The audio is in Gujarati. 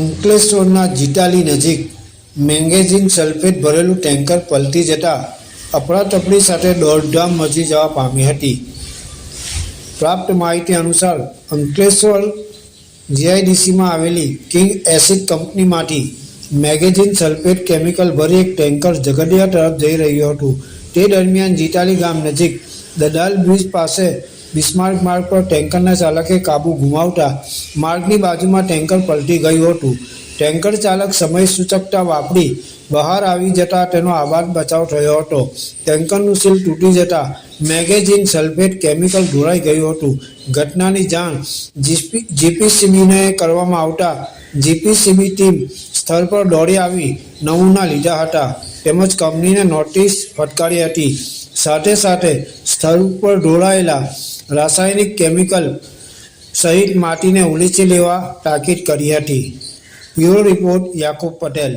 અંકલેશ્વરના જીટાલી નજીક મેંગેઝિન સલ્ફેટ ભરેલું ટેન્કર પલટી જતાં અફડાતફડી સાથે દોડધામ મચી જવા પામી હતી. પ્રાપ્ત માહિતી અનુસાર અંકલેશ્વર જીઆઈડીસીમાં આવેલી કિંગ એસિડ કંપનીમાંથી મેગેઝિન સલ્ફેટ કેમિકલ ભરી એક ટેન્કર ઝઘડિયા તરફ જઈ રહ્યું હતું. તે દરમિયાન જીટાલી ગામ નજીક દદાલ બ્રિજ પાસે બિસ્માર્ક માર્ગ પર ટેન્કરના ચાલકે કાબુ ગુમાવતા માર્ગની બાજુમાં ટેન્કર પલટી ગયું હતું. ટેન્કર ચાલક સમય સૂચકતા વાપરી બહાર આવી જતા તેનો આબાદ બચાવ થયો હતો. ટેન્કરનું સીલ તૂટી જતા મેગેઝિન સલ્ફેટ કેમિકલ ઢોળાઈ ગયું હતું. ઘટનાની જાણ જીપી જીપીસીબીને કરવામાં આવતા જીપીસીબી ટીમ સ્થળ પર દોડી આવી નમૂના લીધા હતા. તેમજ કંપનીને નોટિસ ફટકારી હતી. સાથે સાથે સ્થળ ઉપર ઢોળાયેલા રાસાયણિક કેમિકલ સહિત માટીને ઉલીચી લેવા તાકીદ કરી હતી. Bureau report Yakub Patel.